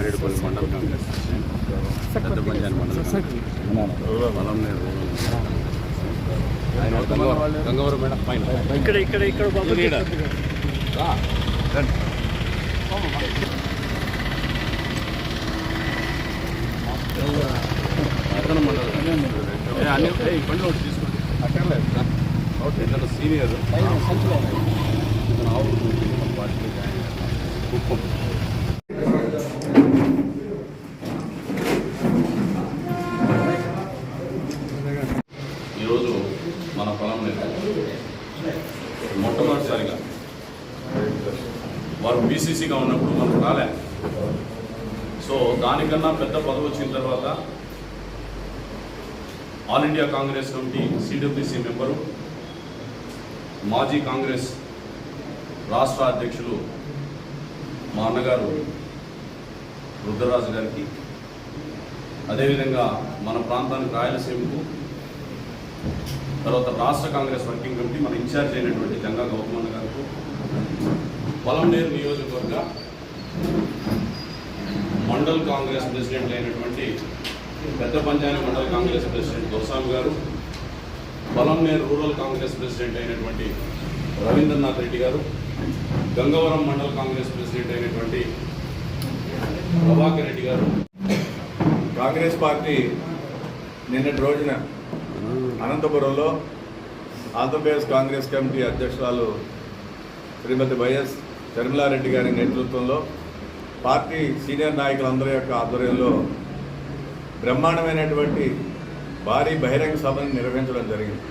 మారేడుపల్లి మండల కాంగ్రెస్ పెద్ద పంచాయతీ మండలం బలం లేదు ఆయన గంగవరం మేడం పైన. ఇక్కడ ఇక్కడ ఇక్కడ మండలం. అన్ని బండి ఒకటి తీసుకోండి. అక్కర్లేదు. రా. ఓకే ఇతను సీనియర్. ఇతను ఆవు పార్టీ కుప్పం. వారు ఉన్నప్పుడు మనకు రాలే సో దానికన్నా పెద్ద పదవి వచ్చిన తర్వాత all India Congress committee CWC member మాజీ కాంగ్రెస్ రాష్ట్ర అధ్యక్షులు మా అన్నగారు రుద్రరాజు గారికి అదేవిధంగా మన ప్రాంతానికి రాయలసీమకు తర్వాత రాష్ట్ర కాంగ్రెస్ వర్కింగ్ కమిటీ మన ఇన్ఛార్జ్ అయినటువంటి గంగా గౌతమన్న గారికి పొలంనేరు నియోజకవర్గ మండల్ కాంగ్రెస్ ప్రెసిడెంట్ అయినటువంటి పెద్ద పంచాయతీ మండల్ కాంగ్రెస్ ప్రెసిడెంట్ గోస్వామి గారు పొలంనేరు రూరల్ కాంగ్రెస్ ప్రెసిడెంట్ అయినటువంటి రవీంద్రనాథ్ రెడ్డి గారు గంగవరం మండల్ కాంగ్రెస్ ప్రెసిడెంట్ అయినటువంటి ప్రభాకర్ రెడ్డి గారు. కాంగ్రెస్ పార్టీ నిన్నటి రోజున అనంతపురంలో ఆంధ్రప్రదేశ్ కాంగ్రెస్ కమిటీ అధ్యక్షురాలు శ్రీమతి వైఎస్ షర్మిలారెడ్డి గారి నేతృత్వంలో పార్టీ సీనియర్ నాయకులందరి యొక్క ఆధ్వర్యంలో బ్రహ్మాండమైనటువంటి భారీ బహిరంగ సభను నిర్వహించడం జరిగింది.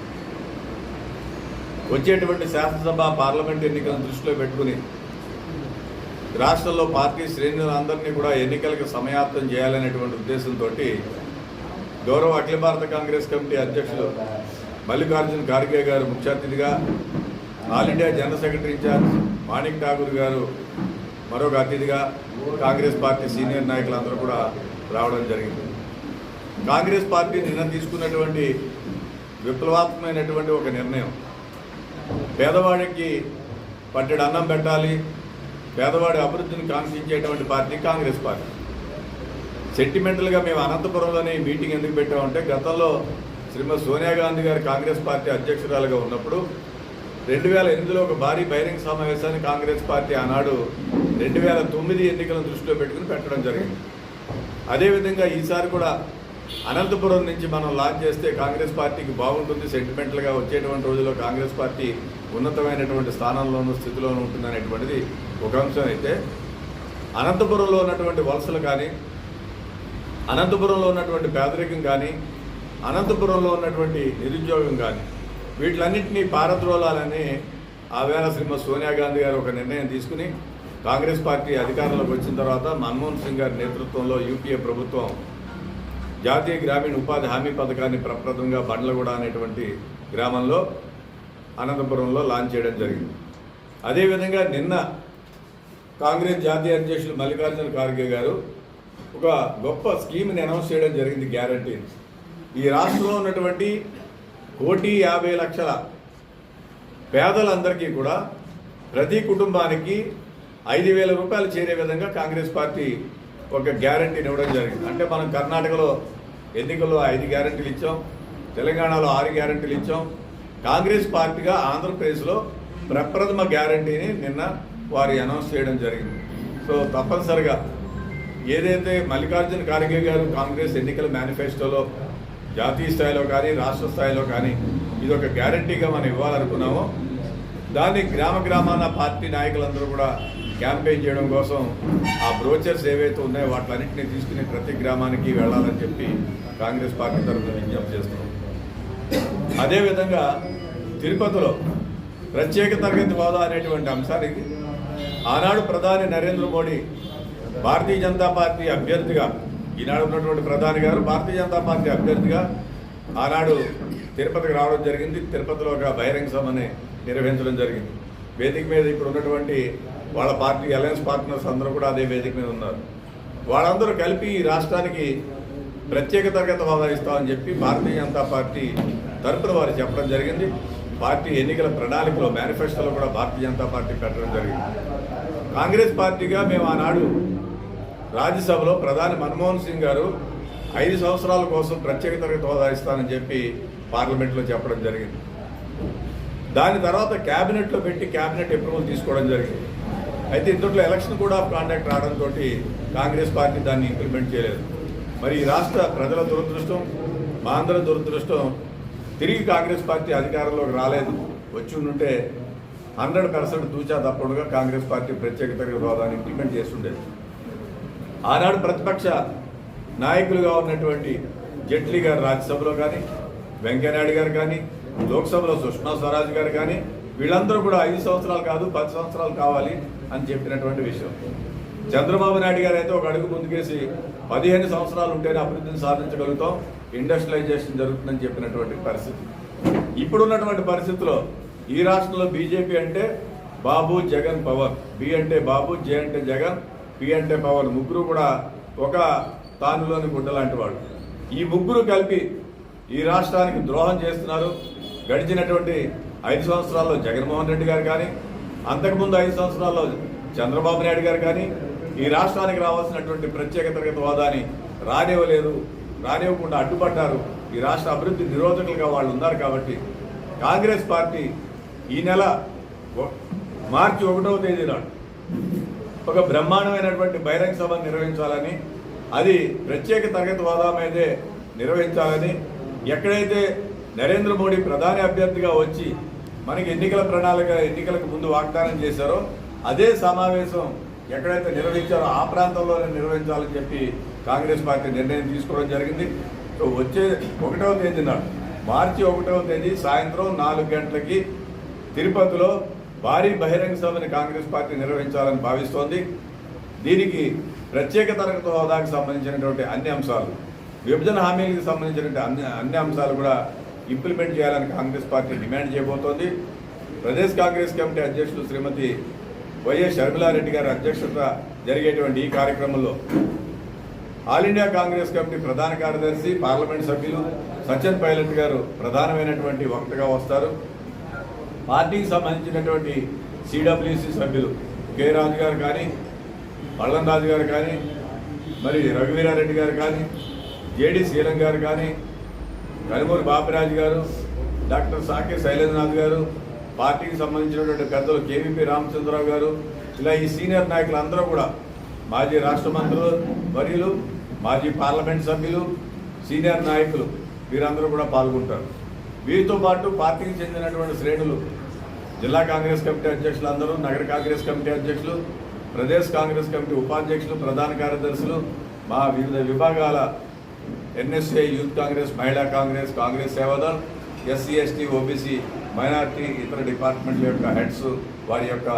వచ్చేటువంటి శాసనసభ పార్లమెంట్ ఎన్నికలను దృష్టిలో పెట్టుకుని రాష్ట్రంలో పార్టీ శ్రేణులందరినీ కూడా ఎన్నికలకు సమయాప్తం చేయాలనేటువంటి ఉద్దేశంతో గౌరవ అఖిల భారత కాంగ్రెస్ కమిటీ అధ్యక్షులు మల్లికార్జున ఖార్గే గారు ముఖ్య అతిథిగా all India general secretary in charge Manik Tagore garu మరొక అతిథిగా కాంగ్రెస్ పార్టీ సీనియర్ నాయకులందరూ కూడా రావడం జరిగింది. కాంగ్రెస్ పార్టీ నిన్న తీసుకున్నటువంటి విప్లవాత్మకమైనటువంటి ఒక నిర్ణయం. పేదవాడికి పట్టెడు అన్నం పెట్టాలి పేదవాడి అభివృద్ధిని కాంక్షించేటువంటి పార్టీ కాంగ్రెస్ పార్టీ. సెంటిమెంటల్గా మేము అనంతపురంలోనే ఈ మీటింగ్ ఎందుకు పెట్టామంటే గతంలో శ్రీమతి సోనియా గాంధీ గారు కాంగ్రెస్ పార్టీ అధ్యక్షురాలుగా ఉన్నప్పుడు రెండు వేల ఎనిమిదిలో ఒక భారీ బహిరంగ సమావేశాన్ని కాంగ్రెస్ పార్టీ ఆనాడు రెండు వేల తొమ్మిది ఎన్నికలను దృష్టిలో పెట్టుకుని పెట్టడం జరిగింది. అదేవిధంగా ఈసారి కూడా అనంతపురం నుంచి మనం లాంచ్ చేస్తే కాంగ్రెస్ పార్టీకి బాగుంటుంది సెంటిమెంటల్గా వచ్చేటువంటి రోజుల్లో కాంగ్రెస్ పార్టీ ఉన్నతమైనటువంటి స్థానంలోనూ స్థితిలోనూ ఉంటుందనేటువంటిది ఒక అంశం అయితే. అనంతపురంలో ఉన్నటువంటి వలసలు కానీ అనంతపురంలో ఉన్నటువంటి పేదరికం కానీ అనంతపురంలో ఉన్నటువంటి నిరుద్యోగం కానీ వీటిలన్నింటినీ పారద్రోలాలని ఆవేళ శ్రీమతి సోనియా గాంధీ గారు ఒక నిర్ణయం తీసుకుని కాంగ్రెస్ పార్టీ అధికారంలోకి వచ్చిన తర్వాత మన్మోహన్ సింగ్ గారి నేతృత్వంలో యూపీఏ ప్రభుత్వం జాతీయ గ్రామీణ ఉపాధి హామీ పథకాన్ని ప్రప్రదంగా బండ్లగూడ అనేటువంటి గ్రామంలో అనంతపురంలో లాంచ్ చేయడం జరిగింది. అదేవిధంగా నిన్న కాంగ్రెస్ జాతీయ అధ్యక్షులు మల్లికార్జున ఖార్గే గారు ఒక గొప్ప స్కీమ్ని అనౌన్స్ చేయడం జరిగింది గ్యారంటీ. ఈ రాష్ట్రంలో ఉన్నటువంటి కోటి యాభై లక్షల పేదలందరికీ కూడా ప్రతి కుటుంబానికి ఐదు వేల రూపాయలు చేరే విధంగా కాంగ్రెస్ పార్టీ ఒక గ్యారంటీని ఇవ్వడం జరిగింది. అంటే మనం కర్ణాటకలో ఎన్నికల్లో ఐదు గ్యారంటీలు ఇచ్చాం తెలంగాణలో ఆరు గ్యారంటీలు ఇచ్చాం. కాంగ్రెస్ పార్టీగా ఆంధ్రప్రదేశ్లో ప్రప్రథమ గ్యారంటీని నిన్న వారు అనౌన్స్ చేయడం జరిగింది. సో తప్పనిసరిగా ఏదైతే మల్లికార్జున ఖార్గే గారు కాంగ్రెస్ ఎన్నికల మేనిఫెస్టోలో జాతీయ స్థాయిలో కానీ రాష్ట్ర స్థాయిలో కానీ ఇది ఒక గ్యారంటీగా మనం ఇవ్వాలనుకున్నామో. దాన్ని గ్రామ గ్రామాన పార్టీ నాయకులందరూ కూడా క్యాంపెయిన్ చేయడం కోసం ఆ బ్రోచర్స్ ఏవైతే ఉన్నాయో వాటిలన్నింటినీ తీసుకుని ప్రతి గ్రామానికి వెళ్ళాలని చెప్పి కాంగ్రెస్ పార్టీ తరఫున విజ్ఞప్తి చేస్తున్నాం. అదేవిధంగా తిరుపతిలో ప్రత్యేక తరగతి హోదా అనేటువంటి అంశానికి ఆనాడు ప్రధాని నరేంద్ర మోడీ భారతీయ జనతా పార్టీ అభ్యర్థిగా ఈనాడు ఉన్నటువంటి ప్రధాని గారు భారతీయ జనతా పార్టీ అభ్యర్థిగా ఆనాడు తిరుపతికి రావడం జరిగింది. తిరుపతిలో ఒక బహిరంగ సభని నిర్వహించడం జరిగింది. వేదిక మీద ఇప్పుడు ఉన్నటువంటి వాళ్ళ పార్టీ అలయన్స్ పార్ట్నర్స్ అందరూ కూడా అదే వేదిక మీద ఉన్నారు. వాళ్ళందరూ కలిపి ఈ రాష్ట్రానికి ప్రత్యేక తరగతి హోదా ఇస్తామని చెప్పి భారతీయ జనతా పార్టీ తరపున వారు చెప్పడం జరిగింది. పార్టీ ఎన్నికల ప్రణాళికలో మేనిఫెస్టోలో కూడా భారతీయ జనతా పార్టీ పెట్టడం జరిగింది. కాంగ్రెస్ పార్టీగా మేము ఆనాడు రాజ్యసభలో ప్రధాని మన్మోహన్ సింగ్ గారు ఐదు సంవత్సరాల కోసం ప్రత్యేక తరగతి హోదా ఇస్తానని చెప్పి పార్లమెంట్లో చెప్పడం జరిగింది. దాని తర్వాత క్యాబినెట్లో పెట్టి క్యాబినెట్ అప్రూవల్ తీసుకోవడం జరిగింది. అయితే ఇంతట్లో ఎలక్షన్ కూడా కాంటాక్ట్ రావడంతో కాంగ్రెస్ పార్టీ దాన్ని ఇంప్లిమెంట్ చేయలేదు. మరి ఈ రాష్ట్ర ప్రజల దురదృష్టం మా అందరి దురదృష్టం తిరిగి కాంగ్రెస్ పార్టీ అధికారంలోకి రాలేదు. వచ్చి ఉంటే హండ్రెడ్ పర్సెంట్ దూచా తప్పుడుగా కాంగ్రెస్ పార్టీ ప్రత్యేక తరగతి హోదాని ఇంప్లిమెంట్ చేస్తుండేది. ఆనాడు ప్రతిపక్ష నాయకులుగా ఉన్నటువంటి జైట్లీ గారు రాజ్యసభలో కానీ వెంకయ్యనాయుడు గారు కానీ లోక్సభలో సుష్మా స్వరాజ్ గారు కానీ వీళ్ళందరూ కూడా ఐదు సంవత్సరాలు కాదు పది సంవత్సరాలు కావాలి అని చెప్పినటువంటి విషయం. చంద్రబాబు నాయుడు గారు అయితే ఒక అడుగు ముందుకేసి పదిహేను సంవత్సరాలు ఉంటేనే అభివృద్ధిని సాధించగలుగుతాం ఇండస్ట్రియలైజేషన్ జరుగుతుందని చెప్పినటువంటి పరిస్థితి. ఇప్పుడున్నటువంటి పరిస్థితిలో ఈ రాష్ట్రంలో బీజేపీ అంటే బాబు జగన్ పవర్ బి అంటే బాబు జే అంటే జగన్ పి అంటే పవర్ ముగ్గురు కూడా ఒక తానులోని గుడ్డ లాంటి వాళ్ళు. ఈ ముగ్గురు కలిపి ఈ రాష్ట్రానికి ద్రోహం చేస్తున్నారు. గడిచినటువంటి ఐదు సంవత్సరాల్లో జగన్మోహన్ రెడ్డి గారు కానీ అంతకుముందు ఐదు సంవత్సరాల్లో చంద్రబాబు నాయుడు గారు కానీ ఈ రాష్ట్రానికి రావాల్సినటువంటి ప్రత్యేక తరగతి హోదాని రానివ్వలేదు రానివ్వకుండా అడ్డుపడ్డారు. ఈ రాష్ట్ర అభివృద్ధి నిరోధకులుగా వాళ్ళు ఉన్నారు కాబట్టి కాంగ్రెస్ పార్టీ ఈ నెల మార్చి ఒకటవ తేదీ నాడు ఒక బ్రహ్మాండమైనటువంటి బహిరంగ సభ నిర్వహించాలని అది ప్రత్యేక తరగతి హోదా అయితే నిర్వహించాలని ఎక్కడైతే నరేంద్ర మోడీ ప్రధాని అభ్యర్థిగా వచ్చి మనకి ఎన్నికల ప్రణాళిక ఎన్నికలకు ముందు వాగ్దానం చేశారో అదే సమావేశం ఎక్కడైతే నిర్వహించారో ఆ ప్రాంతంలోనే నిర్వహించాలని చెప్పి కాంగ్రెస్ పార్టీ నిర్ణయం తీసుకోవడం జరిగింది. సో వచ్చే ఒకటవ తేదీ నాడు మార్చి ఒకటవ తేదీ సాయంత్రం నాలుగు గంటలకి తిరుపతిలో భారీ బహిరంగ సభని కాంగ్రెస్ పార్టీ నిర్వహించాలని భావిస్తోంది. దీనికి ప్రత్యేక తరగతి హోదాకు సంబంధించినటువంటి అన్ని అంశాలు విభజన హామీలకు సంబంధించినటువంటి అన్ని అన్ని అంశాలు కూడా ఇంప్లిమెంట్ చేయాలని కాంగ్రెస్ పార్టీ డిమాండ్ చేయబోతోంది. ప్రదేశ్ కాంగ్రెస్ కమిటీ అధ్యక్షులు శ్రీమతి వైఎస్ షర్మిలారెడ్డి గారి అధ్యక్షత జరిగేటువంటి ఈ కార్యక్రమంలో ఆల్ ఇండియా కాంగ్రెస్ కమిటీ ప్రధాన కార్యదర్శి పార్లమెంట్ సభ్యులు సచిన్ పైలట్ గారు ప్రధానమైనటువంటి వక్తగా వస్తారు. పార్టీకి సంబంధించినటువంటి సిడబ్ల్యూసి సభ్యులు కె రాజు గారు కానీ పళ్ళం రాజు గారు కానీ మరి రఘువీరారెడ్డి గారు కానీ జేడి శీలం గారు కానీ కనుమూరి బాపిరాజు గారు డాక్టర్ సాకే శైలేంద్రనాథ్ గారు పార్టీకి సంబంధించినటువంటి పెద్దలు కేవీపీ రామచంద్రరావు గారు ఇలా ఈ సీనియర్ నాయకులందరూ కూడా మాజీ రాష్ట్ర మంత్రులు వర్యులు మాజీ పార్లమెంట్ సభ్యులు సీనియర్ నాయకులు వీరందరూ కూడా పాల్గొంటారు. వీరితో పాటు పార్టీకి చెందినటువంటి శ్రేణులు జిల్లా కాంగ్రెస్ కమిటీ అధ్యక్షులు అందరూ నగర కాంగ్రెస్ కమిటీ అధ్యక్షులు ప్రదేశ్ కాంగ్రెస్ కమిటీ ఉపాధ్యక్షులు ప్రధాన కార్యదర్శులు మా వివిధ విభాగాల NSA youth Congress Mahila Congress Congress Sevadal SC ST OBC minority ఇతర డిపార్ట్మెంట్ల యొక్క హెడ్స్ వారి యొక్క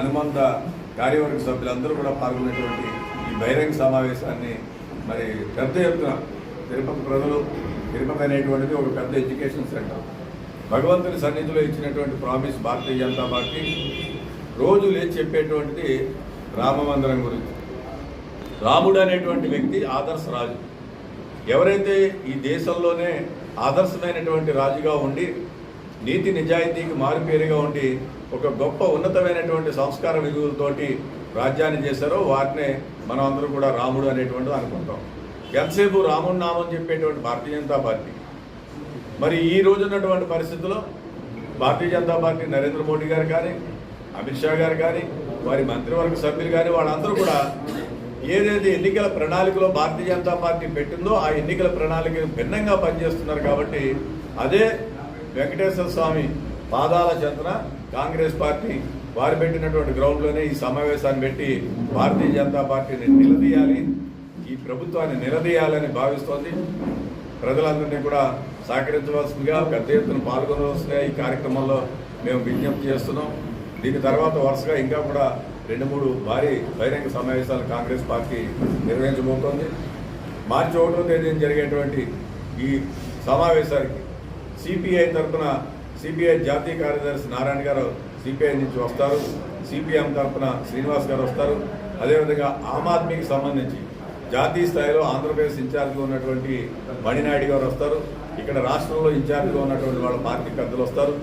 అనుబంధ కార్యవర్గ సభ్యులందరూ కూడా పాల్గొనేటువంటి ఈ బహిరంగ సమావేశాన్ని మరి పెద్ద ఎత్తున తిరుపతి ప్రజలు తిరుపతి అనేటువంటిది ఒక పెద్ద ఎడ్యుకేషన్ సెంటర్. భగవంతుని సన్నిధిలో ఇచ్చినటువంటి ప్రామిస్ భారతీయ జనతా పార్టీ రోజు లేచి చెప్పేటువంటిది రామ మందిరం గురించి. రాముడు అనేటువంటి వ్యక్తి ఆదర్శ రాజు. ఎవరైతే ఈ దేశంలోనే ఆదర్శమైనటువంటి రాజుగా ఉండి నీతి నిజాయితీకి మారుపేరుగా ఉండి ఒక గొప్ప ఉన్నతమైనటువంటి సంస్కార విలువలతోటి రాజ్యాన్ని చేశారో వారినే మనం అందరూ కూడా రాముడు అనేటువంటిది అనుకుంటాం. ఎంతసేపు రాముడు నామం చెప్పేటువంటి భారతీయ జనతా పార్టీ? మరి ఈ రోజు ఉన్నటువంటి పరిస్థితుల్లో భారతీయ జనతా పార్టీ నరేంద్ర మోడీ గారు కానీ అమిత్ షా గారు కానీ వారి మంత్రివర్గ సభ్యులు కానీ వాళ్ళందరూ కూడా ఏదైతే ఎన్నికల ప్రణాళికలో భారతీయ జనతా పార్టీ పెట్టిందో ఆ ఎన్నికల ప్రణాళిక భిన్నంగా పనిచేస్తున్నారు కాబట్టి అదే వెంకటేశ్వర స్వామి పాదాల చెంతన కాంగ్రెస్ పార్టీ వారు పెట్టినటువంటి గ్రౌండ్లోనే ఈ సమావేశాన్ని పెట్టి భారతీయ జనతా పార్టీని నిలదీయాలి ఈ ప్రభుత్వాన్ని నిలదీయాలని భావిస్తోంది. ప్రజలందరినీ కూడా సహకరించవలసిందిగా పెద్ద ఎత్తున పాల్గొనవలసిందిగా ఈ కార్యక్రమంలో మేము విజ్ఞప్తి చేస్తున్నాం. దీని తర్వాత వరుసగా ఇంకా కూడా రెండు మూడు భారీ బహిరంగ సమావేశాలు కాంగ్రెస్ పార్టీ నిర్వహించబోతోంది. మార్చి ఒకటో తేదీన జరిగేటువంటి ఈ సమావేశానికి సిపిఐ తరఫున సిపిఐ జాతీయ కార్యదర్శి నారాయణ గారు సిపిఐ నుంచి వస్తారు. సిపిఎం తరఫున శ్రీనివాస్ గారు వస్తారు. అదేవిధంగా ఆమ్ ఆద్మీకి సంబంధించి జాతీయ స్థాయిలో ఆంధ్రప్రదేశ్ ఇన్ఛార్జ్గా ఉన్నటువంటి మణినాయుడు గారు వస్తారు. ఇక్కడ రాష్ట్రంలో ఇన్ఛార్జ్గా ఉన్నటువంటి వాళ్ళ పార్టీ పెద్దలు వస్తారు.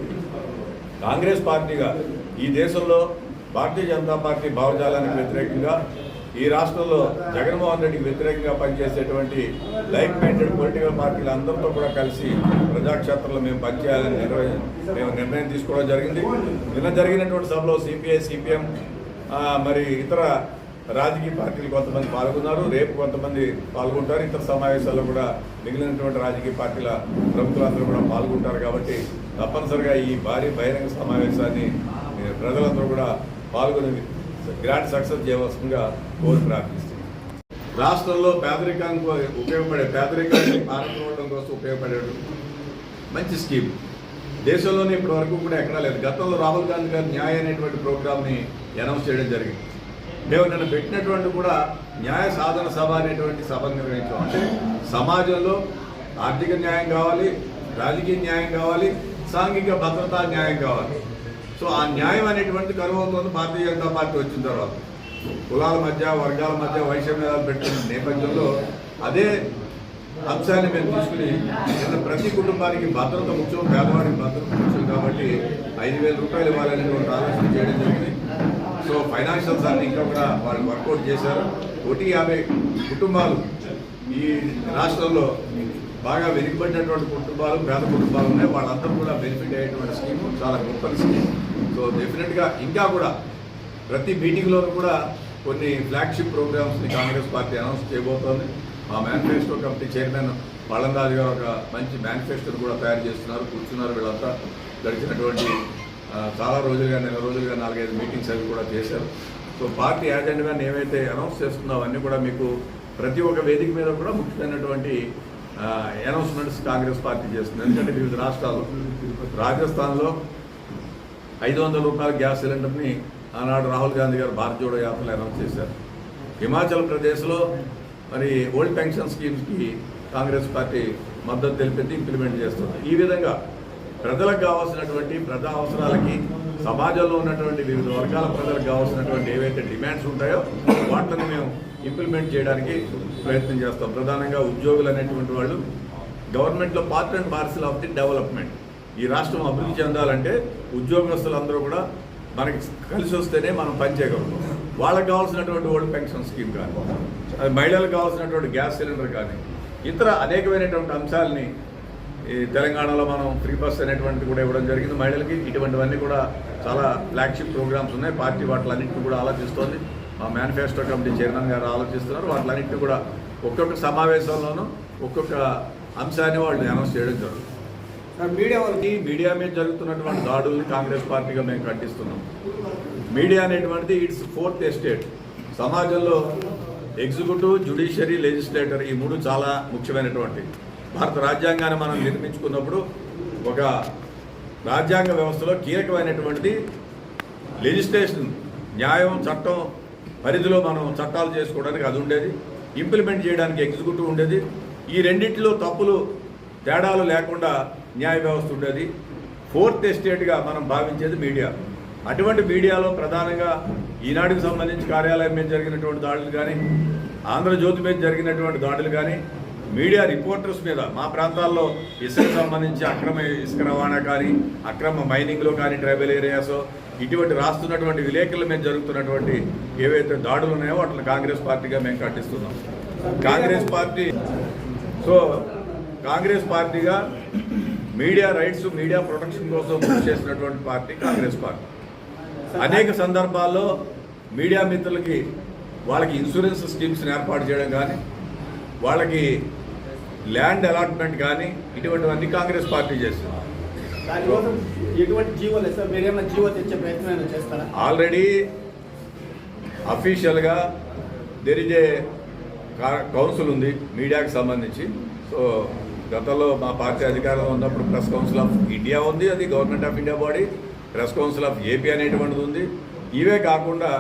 కాంగ్రెస్ పార్టీగా ఈ దేశంలో భారతీయ జనతా పార్టీ భావజాలానికి వ్యతిరేకంగా ఈ రాష్ట్రంలో జగన్మోహన్ రెడ్డికి వ్యతిరేకంగా పనిచేసేటువంటి లైక్ మైండెడ్ పొలిటికల్ పార్టీలు అందరితో కూడా కలిసి ప్రజాక్షేత్రంలో మేము పనిచేయాలని నిర్వహి మేము నిర్ణయం తీసుకోవడం జరిగింది. నిన్న జరిగినటువంటి సభలో సిపిఐ సిపిఎం మరి ఇతర రాజకీయ పార్టీలు కొంతమంది పాల్గొన్నారు రేపు కొంతమంది పాల్గొంటారు. ఇతర సమావేశాల్లో కూడా మిగిలినటువంటి రాజకీయ పార్టీల ప్రముఖులందరూ కూడా పాల్గొంటారు కాబట్టి తప్పనిసరిగా ఈ భారీ బహిరంగ సమావేశాన్ని ప్రజలందరూ కూడా పాల్గొని గ్రాండ్ సక్సెస్ చేయవలసిందిగా కోరి ప్రార్థిస్తుంది రాష్ట్రంలో పేదరికానికి ఉపయోగపడే పేదరికాన్ని పాల్గొనడం కోసం ఉపయోగపడే మంచి స్కీమ్. దేశంలోనే ఇప్పటి వరకు కూడా ఎక్కడా లేదు. గతంలో రాహుల్ గాంధీ గారు న్యాయ అనేటువంటి ప్రోగ్రామ్ని అనౌన్స్ చేయడం జరిగింది. నేను పెట్టినటువంటి కూడా న్యాయ సాధన సభ అనేటువంటి సభను నిర్వహించాం. అంటే సమాజంలో ఆర్థిక న్యాయం కావాలి రాజకీయ న్యాయం కావాలి సాంఘిక భద్రతా న్యాయం కావాలి. సో ఆ న్యాయం అనేటువంటి కరువుతోంది భారతీయ జనతా పార్టీ వచ్చిన తర్వాత. కులాల మధ్య వర్గాల మధ్య వైషమ్యాలు పెట్టిన నేపథ్యంలో అదే అంశాన్ని మేము తీసుకుని ప్రతి కుటుంబానికి భద్రత ముఖ్యం పేదవాడికి భద్రత ముఖ్యం కాబట్టి ఐదు వేల రూపాయలు ఇవ్వాలనేటువంటి ఆలోచన చేయడం జరిగింది. సో ఫైనాన్షియల్ దాన్ని ఇంకా కూడా వాళ్ళు వర్కౌట్ చేశారు. ఒకటి యాభై కుటుంబాలు ఈ రాష్ట్రంలో బాగా వెనుకబడినటువంటి కుటుంబాలు పేద కుటుంబాలు ఉన్నాయి. వాళ్ళందరూ కూడా బెనిఫిట్ అయ్యేటువంటి స్కీమ్ చాలా గొప్ప స్కీమ్ సో డెఫినెట్గా ఇంకా కూడా ప్రతి మీటింగ్లోనూ కూడా కొన్ని ఫ్లాగ్షిప్ ప్రోగ్రామ్స్ని కాంగ్రెస్ పార్టీ అనౌన్స్ చేయబోతోంది. మా మేనిఫెస్టో కమిటీ చైర్మన్ పళ్ళందాజు గారు ఒక మంచి మేనిఫెస్టోని కూడా తయారు చేస్తున్నారు. కూర్చున్నారు వీళ్ళంతా. గడిచినటువంటి చాలా రోజులుగా నెల రోజులుగా నాలుగైదు మీటింగ్స్ అవి కూడా చేశారు. సో పార్టీ యాజెండాగా ఏమైతే అనౌన్స్ చేస్తుందో అవన్నీ కూడా మీకు ప్రతి ఒక్క వేదిక మీద కూడా ముఖ్యమైనటువంటి అనౌన్స్మెంట్స్ కాంగ్రెస్ పార్టీ చేస్తుంది. ఎందుకంటే వివిధ రాష్ట్రాలు రాజస్థాన్లో ఐదు వందల రూపాయల గ్యాస్ సిలిండర్ని ఆనాడు రాహుల్ గాంధీ గారు భారత్ జోడో యాత్రలో అనౌన్స్ చేశారు. హిమాచల్ ప్రదేశ్లో మరి ఓల్డ్ పెన్షన్ స్కీమ్స్కి కాంగ్రెస్ పార్టీ మద్దతు తెలిపింది ఇంప్లిమెంట్ చేస్తుంది. ఈ విధంగా ప్రజలకు కావాల్సినటువంటి ప్రజా అవసరాలకి సమాజంలో ఉన్నటువంటి వివిధ వర్గాల ప్రజలకు కావాల్సినటువంటి ఏవైతే డిమాండ్స్ ఉంటాయో వాటిని మేము ఇంప్లిమెంట్ చేయడానికి ప్రయత్నం చేస్తాం. ప్రధానంగా ఉద్యోగులు అనేటువంటి వాళ్ళు గవర్నమెంట్లో part and parcel of the development ఈ రాష్ట్రం అభివృద్ధి చెందాలంటే ఉద్యోగస్తులందరూ కూడా మనకి కలిసి వస్తేనే మనం పనిచేయగలుగుతాం వాళ్ళకి కావాల్సినటువంటి ఓల్డ్ పెన్షన్ స్కీమ్ కానీ అది మహిళలకు కావాల్సినటువంటి గ్యాస్ సిలిండర్ కానీ ఇతర అనేకమైనటువంటి అంశాలని ఈ తెలంగాణలో మనం ఫ్రీ బస్ అనేటువంటిది కూడా ఇవ్వడం జరిగింది. మహిళలకి ఇటువంటివన్నీ కూడా చాలా ఫ్లాగ్షిప్ ప్రోగ్రామ్స్ ఉన్నాయి. పార్టీ వాటిలన్నింటినీ కూడా ఆలోచిస్తోంది. మా మేనిఫెస్టో కమిటీ చైర్మన్ గారు ఆలోచిస్తున్నారు. వాటిలన్నింటినీ కూడా ఒక్కొక్క సమావేశంలోనూ ఒక్కొక్క అంశాన్ని వాళ్ళు అనౌన్స్ చేయడం జరుగుతుంది. మీడియా వాళ్ళకి మీడియా మీద జరుగుతున్నటువంటి దాడుల్ని కాంగ్రెస్ పార్టీగా మేము ఖండిస్తున్నాం. మీడియా అనేటువంటిది ఇట్స్ ఫోర్త్ ఎస్టేట్. సమాజంలో ఎగ్జిక్యూటివ్ జ్యుడిషియరీ లెజిస్లేటర్ ఈ మూడు చాలా ముఖ్యమైనటువంటి భారత రాజ్యాంగాన్ని మనం నిర్మించుకున్నప్పుడు ఒక రాజ్యాంగ వ్యవస్థలో కీలకమైనటువంటిది లెజిస్లేషన్ న్యాయం చట్టం పరిధిలో మనం చట్టాలు చేసుకోవడానికి అది ఉండేది. ఇంప్లిమెంట్ చేయడానికి ఎగ్జిక్యూటివ్ ఉండేది. ఈ రెండింటిలో తప్పులు తేడాలు లేకుండా న్యాయ వ్యవస్థ ఉండేది. ఫోర్త్ ఎస్టేట్గా మనం భావించేది మీడియా అటువంటి మీడియాలో ప్రధానంగా ఈనాటికి సంబంధించి కార్యాలయం మీద జరిగినటువంటి దాడులు కానీ ఆంధ్రజ్యోతి మీద జరిగినటువంటి దాడులు కానీ మీడియా రిపోర్టర్స్ మీద మా ప్రాంతాల్లో ఇసుక సంబంధించి అక్రమ ఇసుక రవాణా కానీ అక్రమ మైనింగ్లో కానీ ట్రైబల్ ఏరియాస్ ఇటువంటి రాస్తున్నటువంటి విలేకరుల మీద జరుగుతున్నటువంటి ఏవైతే దాడులు ఉన్నాయో వాటిని కాంగ్రెస్ పార్టీగా మేము ఖండిస్తున్నాం. కాంగ్రెస్ పార్టీ సో కాంగ్రెస్ పార్టీగా మీడియా రైట్స్ మీడియా ప్రొటెక్షన్ కోసం కృషి చేసినటువంటి పార్టీ కాంగ్రెస్ పార్టీ. అనేక సందర్భాల్లో మీడియా మిత్రులకి వాళ్ళకి ఇన్సూరెన్స్ స్కీమ్స్ని ఏర్పాటు చేయడం కానీ వాళ్ళకి ల్యాండ్ అలాట్మెంట్ కానీ ఇటువంటివన్నీ కాంగ్రెస్ పార్టీ చేస్తుంది. ఆల్రెడీ అఫీషియల్గా దెర్ ఇస్ ఏ కౌన్సిల్ ఉంది మీడియాకి సంబంధించి. సో గతంలో మా పార్టీ అధికారంలో ఉన్నప్పుడు ప్రెస్ కౌన్సిల్ ఆఫ్ ఇండియా ఉంది అది government of India body. Press council of AP అనేటువంటిది ఉంది. ఇవే కాకుండా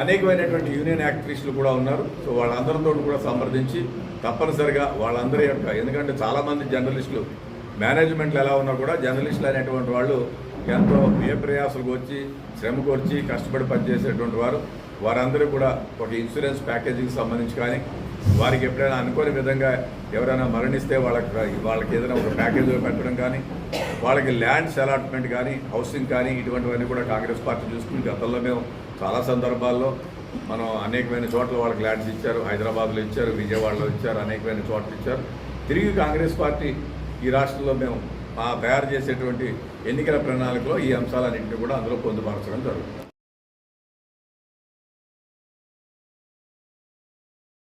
అనేకమైనటువంటి యూనియన్ యాక్టివిస్టులు కూడా ఉన్నారు. సో వాళ్ళందరితో కూడా సంప్రదించి తప్పనిసరిగా వాళ్ళందరి యొక్క ఎందుకంటే చాలామంది జర్నలిస్టులు మేనేజ్మెంట్లు ఎలా ఉన్నా కూడా జర్నలిస్టులు అనేటువంటి వాళ్ళు ఎంతో వ్యయ ప్రయాసాలకు వచ్చి శ్రమకు వచ్చి కష్టపడి పనిచేసేటువంటి వారు. వారందరూ కూడా ఒక ఇన్సూరెన్స్ ప్యాకేజీకి సంబంధించి కానీ వారికి ఎప్పుడైనా అనుకోని విధంగా ఎవరైనా మరణిస్తే వాళ్ళకి వాళ్ళకి ఏదైనా ఒక ప్యాకేజ్ పెట్టడం కానీ వాళ్ళకి ల్యాండ్స్ అలాట్మెంట్ కానీ హౌసింగ్ కానీ ఇటువంటివన్నీ కూడా కాంగ్రెస్ పార్టీ చూసుకుని గతంలో మేము చాలా సందర్భాల్లో మనం అనేకమైన చోట్ల వాళ్ళకి ల్యాండ్స్ ఇచ్చారు హైదరాబాద్లో ఇచ్చారు విజయవాడలో ఇచ్చారు అనేకమైన చోట్ల ఇచ్చారు. తిరిగి కాంగ్రెస్ పార్టీ ఈ రాష్ట్రంలో మేము తయారు చేసేటువంటి ఎన్నికల ప్రణాళికలో ఈ అంశాలన్నింటినీ కూడా అందులో పొందుపరచడం జరుగుతుంది.